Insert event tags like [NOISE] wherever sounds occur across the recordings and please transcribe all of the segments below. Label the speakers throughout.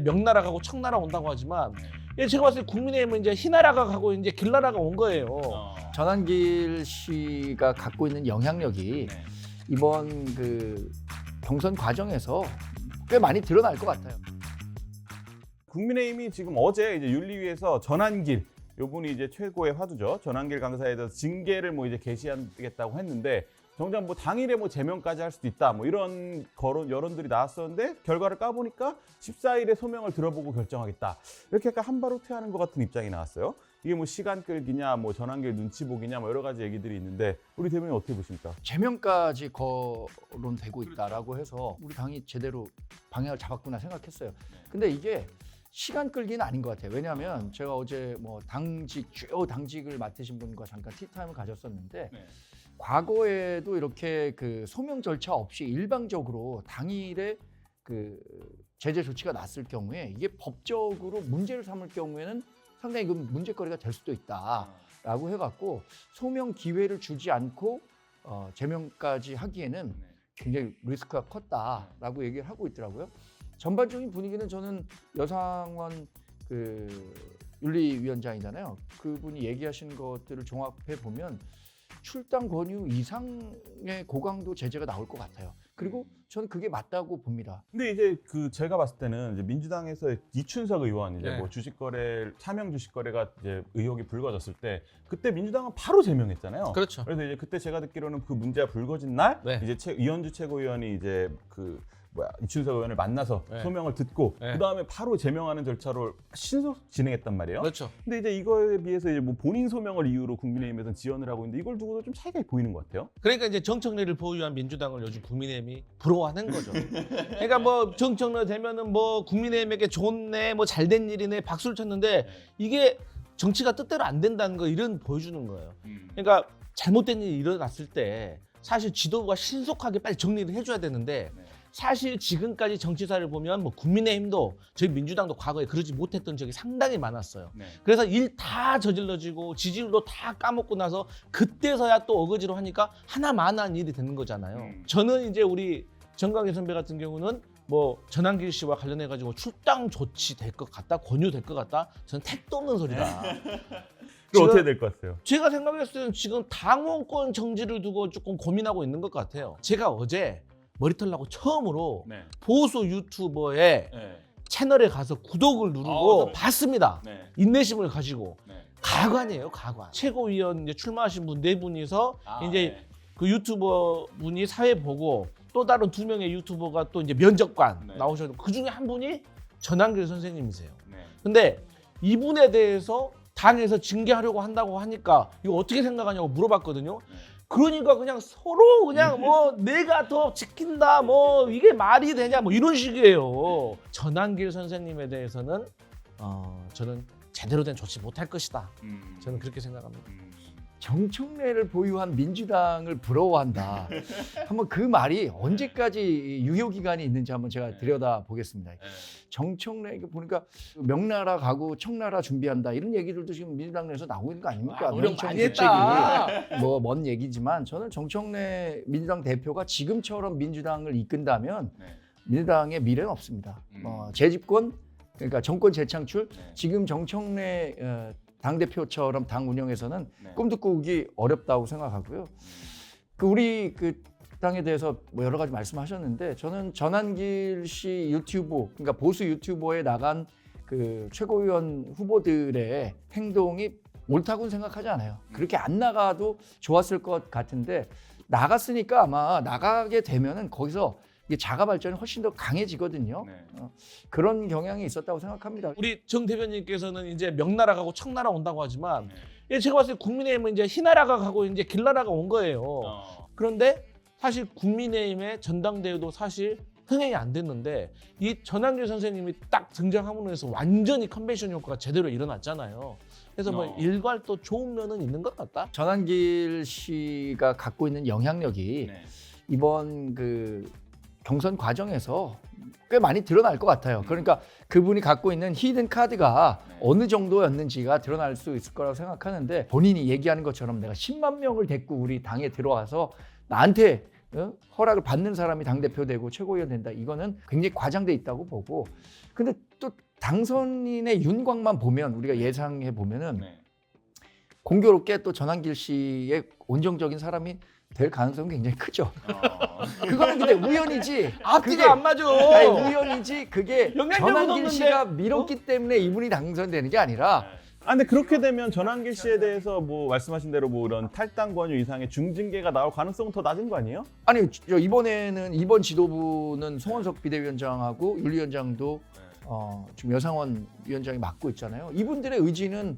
Speaker 1: 명나라 가고 청나라 온다고 하지만 예, 제가 봤을 때 국민의힘은 이제 희나라가 가고 이제 길나라가 온 거예요.
Speaker 2: 어.
Speaker 3: 전환길 씨가 갖고 있는 영향력이
Speaker 2: 네.
Speaker 3: 이번 그 경선 과정에서 꽤 많이 드러날 것 같아요.
Speaker 2: 국민의힘이 지금 어제 이제 윤리위에서 전환길 요분이 이제 최고의 화두죠. 전환길 강사에 대해서 징계를 뭐 이제 개시하겠다고 했는데 정작 뭐 당일에 뭐 제명까지 할 수도 있다 뭐 이런 거론 여론들이 나왔었는데 결과를 까보니까 14일에 소명을 들어보고 결정하겠다 이렇게 약간 한바로 퇴하는 것 같은 입장이 나왔어요. 이게 뭐 시간 끌기냐 뭐 전환길 눈치 보기냐 뭐 여러 가지 얘기들이 있는데 우리 대변인 어떻게 보십니까?
Speaker 3: 제명까지 거론되고 있다라고 해서 우리 당이 제대로 방향을 잡았구나 생각했어요. 근데 이게 시간 끌기는 아닌 것 같아요. 왜냐하면 제가 어제 뭐 당직 주요 당직을 맡으신 분과 잠깐 티타임을 가졌었는데
Speaker 2: 네.
Speaker 3: 과거에도 이렇게 그 소명 절차 없이 일방적으로 당일에 그 제재 조치가 났을 경우에 이게 법적으로 문제를 삼을 경우에는 상당히 그 문제거리가 될 수도 있다라고 해갖고 소명 기회를 주지 않고 어, 제명까지 하기에는 굉장히 리스크가 컸다라고 얘기를 하고 있더라고요. 전반적인 분위기는 저는 여상원 그 윤리위원장이잖아요. 그분이 얘기하신 것들을 종합해 보면 출당 권유 이상의 고강도 제재가 나올 것 같아요. 그리고 저는 그게 맞다고 봅니다.
Speaker 2: 근데 이제 그 제가 봤을 때는 이제 민주당에서 이춘석 의원 이제
Speaker 1: 네.
Speaker 2: 뭐 주식거래 차명 주식거래가 이제 의혹이 불거졌을 때 그때 민주당은 바로 제명했잖아요.
Speaker 1: 그렇죠.
Speaker 2: 그래서 이제 그때 제가 듣기로는 그 문제가 불거진 날
Speaker 1: 네.
Speaker 2: 이제 최, 이현주 최고위원이 이제 그 뭐야 이춘석 의원을 만나서
Speaker 1: 네.
Speaker 2: 소명을 듣고
Speaker 1: 네.
Speaker 2: 그 다음에 바로 제명하는 절차로 신속 진행했단 말이에요.
Speaker 1: 그렇죠.
Speaker 2: 근데 이제 이거에 비해서 이제 뭐 본인 소명을 이유로 국민의힘에서는 지원을 하고 있는데 이걸 두고도 좀 차이가 보이는 것 같아요.
Speaker 1: 그러니까 이제 정청래를 보유한 민주당을 요즘 국민의힘이 부러워하는 거죠. 그러니까 뭐 정청래 되면은 뭐 국민의힘에게 좋네, 뭐 잘된 일이네 박수를 쳤는데 이게 정치가 뜻대로 안 된다는 거 이런 보여주는 거예요. 그러니까 잘못된 일이 일어났을 때 사실 지도부가 신속하게 빨리 정리를 해줘야 되는데
Speaker 2: 네.
Speaker 1: 사실 지금까지 정치사를 보면 뭐 국민의힘도 저희 민주당도 과거에 그러지 못했던 적이 상당히 많았어요.
Speaker 2: 네.
Speaker 1: 그래서 일 다 저질러지고 지지율도 다 까먹고 나서 그때서야 또 어거지로 하니까 하나만한 일이 되는 거잖아요.
Speaker 2: 음.
Speaker 1: 저는 이제 우리 정강희 선배 같은 경우는 뭐 전환길 씨와 관련해 가지고 출당 조치 될 것 같다, 권유 될 것 같다. 저는 택도 없는 소리다. [LAUGHS]
Speaker 2: 그럼
Speaker 1: 지금-
Speaker 2: 어떻게 될 것 같아요?
Speaker 1: 제가 생각했을 때는 지금 당원권 정지를 두고 조금 고민하고 있는 것 같아요. 제가 어제 머리털 나고 처음으로
Speaker 2: 네.
Speaker 1: 보수 유튜버의
Speaker 2: 네.
Speaker 1: 채널에 가서 구독을 누르고
Speaker 2: 어, 네.
Speaker 1: 봤습니다.
Speaker 2: 네.
Speaker 1: 인내심을 가지고
Speaker 2: 네.
Speaker 1: 가관이에요, 가관. 최고위원 이제 출마하신 분 네 분이서
Speaker 2: 아,
Speaker 1: 이제
Speaker 2: 네.
Speaker 1: 그 유튜버 분이 사회 보고 또 다른 두 명의 유튜버가 또 이제 면접관
Speaker 2: 네.
Speaker 1: 나오셔서 그 중에 한 분이 전한길 선생님이세요.
Speaker 2: 네.
Speaker 1: 근데 이분에 대해서 당에서 징계하려고 한다고 하니까 이거 어떻게 생각하냐고 물어봤거든요.
Speaker 2: 네.
Speaker 1: 그러니까 그냥 서로 그냥 뭐 내가 더 지킨다 뭐 이게 말이 되냐 뭐 이런 식이에요. 전한길 선생님에 대해서는 어 저는 제대로 된 조치 못할 것이다.
Speaker 2: 음.
Speaker 1: 저는 그렇게 생각합니다.
Speaker 2: 음.
Speaker 3: 정청래를 보유한 민주당을 부러워한다. [LAUGHS] 한번 그 말이 언제까지 유효 기간이 있는지 한번 제가 들여다 보겠습니다.
Speaker 2: 네.
Speaker 3: 정청래 보니까 명나라 가고 청나라 준비한다 이런 얘기들도 지금 민주당 내에서 나오고 있는 거 아닙니까?
Speaker 1: 아,
Speaker 3: 명청 대책이. 뭐 먼 얘기지만 저는 정청래 민주당 대표가 지금처럼 민주당을 이끈다면
Speaker 2: 네.
Speaker 3: 민주당의 미래는 없습니다.
Speaker 2: 음.
Speaker 3: 어, 재집권 그러니까 정권 재창출
Speaker 2: 네.
Speaker 3: 지금 정청래 어, 당 대표처럼 당 운영에서는
Speaker 2: 네.
Speaker 3: 꿈도 꾸기 어렵다고 생각하고요. 그 우리 그 당에 대해서 뭐 여러 가지 말씀하셨는데 저는 전환길 씨 유튜브 그러니까 보수 유튜버에 나간 그 최고위원 후보들의 행동이 옳다고는 생각하지 않아요. 그렇게 안 나가도 좋았을 것 같은데 나갔으니까 아마 나가게 되면은 거기서 자가 발전이 훨씬 더 강해지거든요.
Speaker 2: 네.
Speaker 3: 그런 경향이 있었다고 생각합니다.
Speaker 1: 우리 정 대변인께서는 이제 명나라 가고 청나라 온다고 하지만
Speaker 2: 네.
Speaker 1: 예, 제가 봤을 때 국민의힘은 이제 희나라가 가고 이제 길나라가 온 거예요.
Speaker 2: 어.
Speaker 1: 그런데 사실 국민의힘의 전당대회도 사실 흥행이 안 됐는데 이 전한길 선생님이 딱 등장함으로 해서 완전히 컨벤션 효과가 제대로 일어났잖아요. 그래서 뭐
Speaker 2: 어.
Speaker 1: 일괄 또 좋은 면은 있는 것 같다.
Speaker 3: 전환길 씨가 갖고 있는 영향력이
Speaker 2: 네.
Speaker 3: 이번 그 경선 과정에서 꽤 많이 드러날 것 같아요. 그러니까 그분이 갖고 있는 히든 카드가
Speaker 2: 네.
Speaker 3: 어느 정도였는지가 드러날 수 있을 거라고 생각하는데 본인이 얘기하는 것처럼 내가 10만 명을 데리고 우리 당에 들어와서 나한테 어? 허락을 받는 사람이 당 대표 되고 최고위원 된다. 이거는 굉장히 과장돼 있다고 보고. 근데 또 당선인의 윤곽만 보면 우리가 예상해 보면은
Speaker 2: 네.
Speaker 3: 공교롭게 또 전환길 씨의 온정적인 사람이 될 가능성이 굉장히 크죠.
Speaker 2: 어. [LAUGHS]
Speaker 3: 그거는 근데 우연이지. 그게-
Speaker 1: 앞뒤가 안 맞아.
Speaker 3: 아니, 우연이지. 그게
Speaker 1: 영향력은
Speaker 3: 전환길
Speaker 1: 없는데.
Speaker 3: 씨가 밀었기 때문에 이분이 당선되는 게 아니라
Speaker 2: 아 근데 그렇게 되면 전환길 씨에 대해서 뭐 말씀하신 대로 뭐 이런 탈당 권유 이상의 중징계가 나올 가능성은 더 낮은 거 아니에요?
Speaker 3: 아니 저 이번에는 이번 지도부는 송원석 비대위원장하고 윤리위원장도 어, 지금 여상원 위원장이 맡고 있잖아요. 이분들의 의지는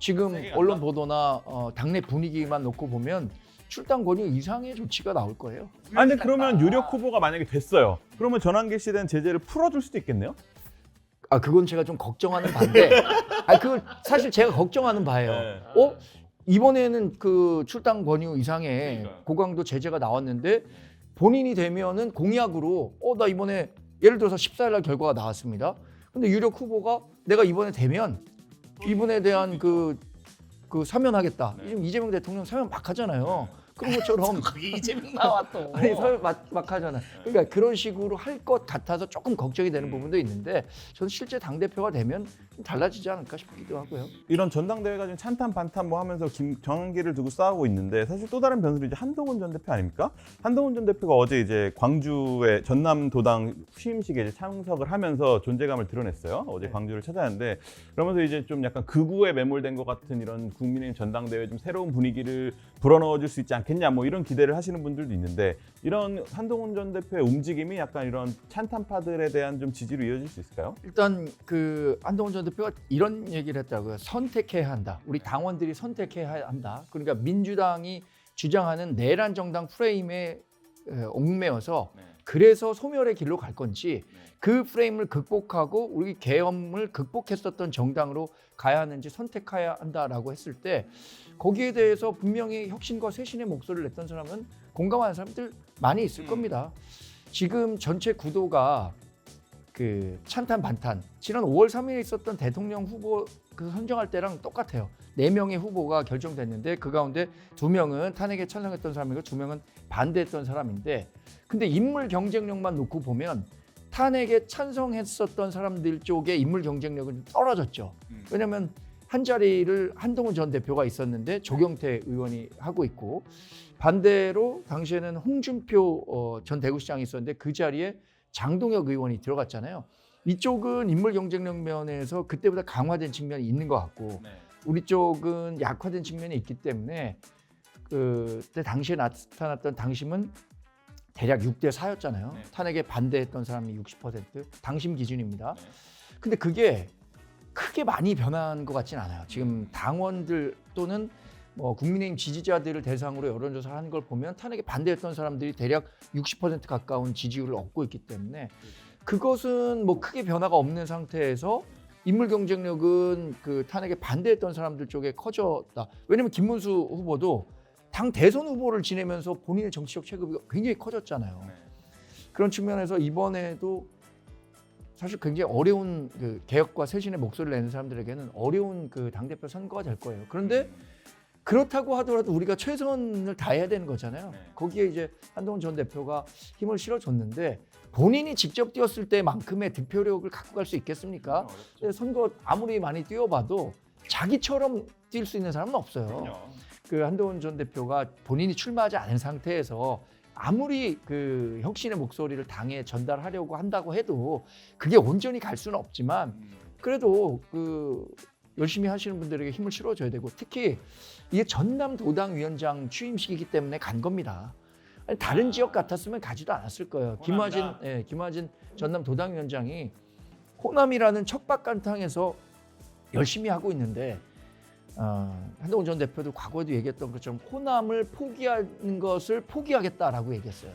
Speaker 3: 지금
Speaker 2: 세게 간다?
Speaker 3: 언론 보도나 어, 당내 분위기만 놓고 보면 출당 권유 이상의 조치가 나올 거예요.
Speaker 2: 아 근데 그러면 유력 후보가 만약에 됐어요. 그러면 씨에 대한 제재를 풀어줄 수도 있겠네요?
Speaker 3: 아 그건 제가 좀 걱정하는 바인데, [LAUGHS] 아 그걸 사실 제가 걱정하는 바예요.
Speaker 2: 네.
Speaker 3: 어 이번에는 그 출당 권유 이상의
Speaker 2: 그러니까요.
Speaker 3: 고강도 제재가 나왔는데 본인이 되면은 공약으로 어 나 이번에 예를 들어서 14일 날 결과가 나왔습니다. 근데 유력 후보가 내가 이번에 되면 이분에 대한 그, 그 사면하겠다.
Speaker 2: 네.
Speaker 3: 지금 이재명 대통령 사면 막 하잖아요. 그런 것처럼
Speaker 1: 이재명 나와 또. [LAUGHS]
Speaker 3: 아니 사면 막, 막 하잖아요. 그러니까 그런 식으로 할 것 같아서 조금 걱정이 되는 부분도 있는데 저는 실제 당 대표가 되면 좀 달라지지 않을까 싶기도 하고요.
Speaker 2: 이런 전당대회가 지금 찬탄 반탄 뭐 하면서 김 전환길을 두고 싸우고 있는데 사실 또 다른 변수는 이제 한동훈 전 대표 아닙니까? 한동훈 전 대표가 어제 이제 광주의 전남 도당 취임식에 이제 참석을 하면서 존재감을 드러냈어요. 어제
Speaker 3: 네.
Speaker 2: 광주를 찾아왔는데 그러면서 이제 좀 약간 극우에 매몰된 것 같은 이런 국민의힘 전당대회 좀 새로운 분위기를 불어넣어 줄 수 있지 않겠냐 뭐 이런 기대를 하시는 분들도 있는데 이런 한동훈 전 대표의 움직임이 약간 이런 찬탄파들에 대한 좀 지지로 이어질 수 있을까요?
Speaker 3: 일단 그 한동훈 전 대표가 이런 얘기를 했다고요. 선택해야 한다. 우리 당원들이 선택해야 한다. 그러니까 민주당이 주장하는 내란 정당 프레임에 에, 얽매여서 그래서 소멸의 길로 갈 건지 그 프레임을 극복하고 우리 계엄을 극복했었던 정당으로 가야 하는지 선택해야 한다라고 했을 때 거기에 대해서 분명히 혁신과 쇄신의 목소리를 냈던 사람은 공감하는 사람들 많이 있을
Speaker 2: 음.
Speaker 3: 겁니다. 지금 전체 구도가 그 찬탄 반탄 지난 5월 3일에 있었던 대통령 후보 그 선정할 때랑 똑같아요. 네 명의 후보가 결정됐는데 그 가운데 두 명은 탄핵에 찬성했던 사람이고 두 명은 반대했던 사람인데 근데 인물 경쟁력만 놓고 보면 탄핵에 찬성했었던 사람들 쪽의 인물 경쟁력은 좀 떨어졌죠. 왜냐하면 한 자리를 한동훈 전 대표가 있었는데 조경태 의원이 하고 있고 반대로 당시에는 홍준표 어, 전 대구시장이 있었는데 그 자리에 장동혁 의원이 들어갔잖아요. 이쪽은 인물 경쟁력 면에서 그때보다 강화된 측면이 있는 것 같고 우리 쪽은 약화된 측면이 있기 때문에 그때 당시에 나타났던 당심은 대략 6대 4였잖아요.
Speaker 2: 네.
Speaker 3: 탄핵에 반대했던 사람이 60% 당심 기준입니다.
Speaker 2: 네.
Speaker 3: 근데 그게 크게 많이 변한 것 같진 않아요. 지금 당원들 또는 뭐 국민의힘 지지자들을 대상으로 여론조사를 하는 걸 보면 탄핵에 반대했던 사람들이 대략 60% 가까운 지지율을 얻고 있기 때문에 그것은 뭐 크게 변화가 없는 상태에서 인물 경쟁력은 그 탄핵에 반대했던 사람들 쪽에 커졌다. 왜냐면 김문수 후보도 당 대선 후보를 지내면서 본인의 정치적 체급이 굉장히 커졌잖아요. 그런 측면에서 이번에도 사실 굉장히 어려운 그 개혁과 쇄신의 목소리를 내는 사람들에게는 어려운 그 당대표 선거가 될 거예요. 그런데 그렇다고 하더라도 우리가 최선을 다해야 되는 거잖아요.
Speaker 2: 네.
Speaker 3: 거기에 이제 한동훈 전 대표가 힘을 실어줬는데 본인이 직접 뛰었을 때만큼의 득표력을 갖고 갈 수 있겠습니까? 근데 선거 아무리 많이 뛰어봐도 자기처럼 뛸 수 있는 사람은 없어요. 그 한동훈 전 대표가 본인이 출마하지 않은 상태에서 아무리 그 혁신의 목소리를 당에 전달하려고 한다고 해도 그게 온전히 갈 수는 없지만 그래도 그 열심히 하시는 분들에게 힘을 실어줘야 되고 특히 이게 전남 도당 위원장 취임식이기 때문에 간 겁니다. 아니, 다른 지역 같았으면 가지도 않았을 거예요. 김화진,
Speaker 2: 호남이다.
Speaker 3: 예, 김화진 전남 도당 위원장이 호남이라는 척박간탕에서 열심히 하고 있는데 어, 한동훈 전 대표도 과거에도 얘기했던 것처럼 호남을 포기하는 것을 포기하겠다라고 얘기했어요.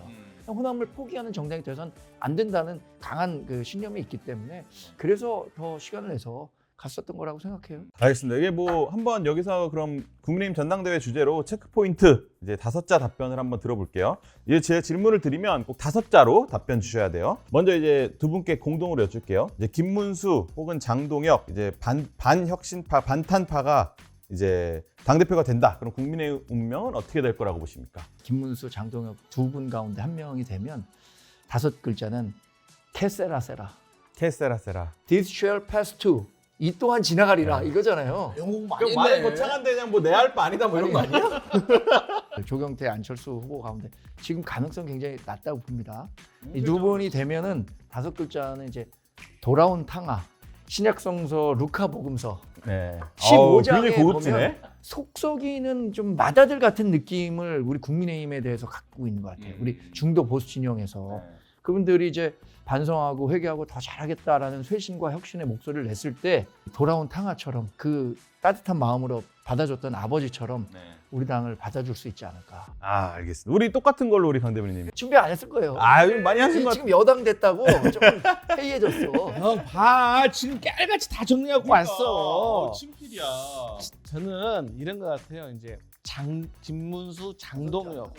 Speaker 3: 호남을 포기하는 정당이 돼선 안 된다는 강한 그 신념이 있기 때문에 그래서 더 시간을 내서 갔었던 거라고 생각해요.
Speaker 2: 알겠습니다. 이게 뭐 한번 여기서 그럼 국민의힘 전당대회 주제로 체크 포인트 이제 다섯 자 답변을 한번 들어볼게요. 이제 제 질문을 드리면 꼭 다섯 자로 답변 주셔야 돼요. 먼저 이제 두 분께 공동으로 여쭐게요. 이제 김문수 혹은 장동혁 이제 반 반혁신파 반탄파가 이제 당 대표가 된다. 그럼 국민의 운명은 어떻게 될 거라고 보십니까?
Speaker 3: 김문수, 장동혁 두 분 가운데 한 명이 되면 다섯 글자는 캐세라세라.
Speaker 2: 캐세라세라.
Speaker 3: This shall pass too. 이 또한 지나가리라 이거잖아요.
Speaker 1: 영국 많이
Speaker 2: 말에
Speaker 1: 했네.
Speaker 2: 거창한 대장 뭐 내 할 바 아니다 뭐 이런 거 아니야? [LAUGHS]
Speaker 3: 조경태, 안철수 후보 가운데 지금 가능성 굉장히 낮다고 봅니다. 이 두 분이 되면은 다섯 글자는 이제 돌아온 탕아, 신약성서, 루카 복음서,
Speaker 2: 네.
Speaker 3: 15장에
Speaker 2: 굉장히 고급지네.
Speaker 3: 보면 속썩이는 좀 마다들 같은 느낌을 우리 국민의힘에 대해서 갖고 있는 것 같아요.
Speaker 2: 음.
Speaker 3: 우리 중도 보수 진영에서 그분들이 이제 반성하고 회개하고 더 잘하겠다라는 쇄신과 혁신의 목소리를 냈을 때 돌아온 탕아처럼 그 따뜻한 마음으로 받아줬던 아버지처럼 우리 당을 받아줄 수 있지 않을까.
Speaker 2: 아 알겠습니다. 우리 똑같은 걸로 우리 강 대표님.
Speaker 3: 준비 안 했을 거예요.
Speaker 2: 아 많이 하신 것 같.
Speaker 3: 지금 여당 됐다고 조금 해이해졌어. [LAUGHS]
Speaker 1: 형 봐, 지금 깨알같이 다 정리하고 왔어.
Speaker 2: 친필이야.
Speaker 1: 저는 이런 것 같아요. 이제 장 김문수, 장동혁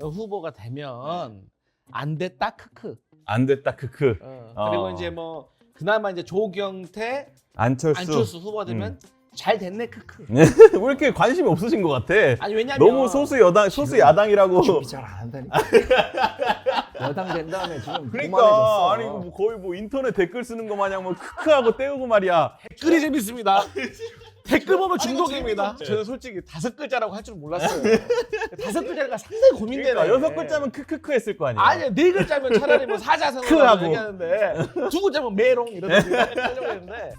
Speaker 1: 후보가 되면 안 됐다 크크.
Speaker 2: 안 됐다 크크.
Speaker 1: 어,
Speaker 2: 어.
Speaker 1: 그리고 이제 뭐 그나마 이제 조경태,
Speaker 2: 안철수.
Speaker 1: 안철수 후보가 되면 잘 됐네 크크. [LAUGHS]
Speaker 2: 왜 이렇게 관심이 없으신 것 같아?
Speaker 1: 아니 왜냐면
Speaker 2: 너무 소수 여당, 소수 야당이라고.
Speaker 3: 준비 잘안 한다니까. [LAUGHS] 여당 된 다음에 지금
Speaker 2: 그러니까. 아니 뭐 거의 뭐 인터넷 댓글 쓰는 거 마냥 뭐 크크하고 떼우고 말이야.
Speaker 1: 댓글이 재밌습니다. [LAUGHS] 댓글 보면 중독입니다. 저는 솔직히 다섯 글자라고 할 줄 몰랐어요. [LAUGHS] 다섯 글자가 상당히 고민되네.
Speaker 2: 그러니까 여섯 글자면 크크크 했을 거 아니야.
Speaker 1: 아니 네 글자면 차라리 뭐 사자성어라고 [LAUGHS]
Speaker 2: 크하고.
Speaker 1: 얘기하는데 두 글자면 메롱 이러던지 하려고 했는데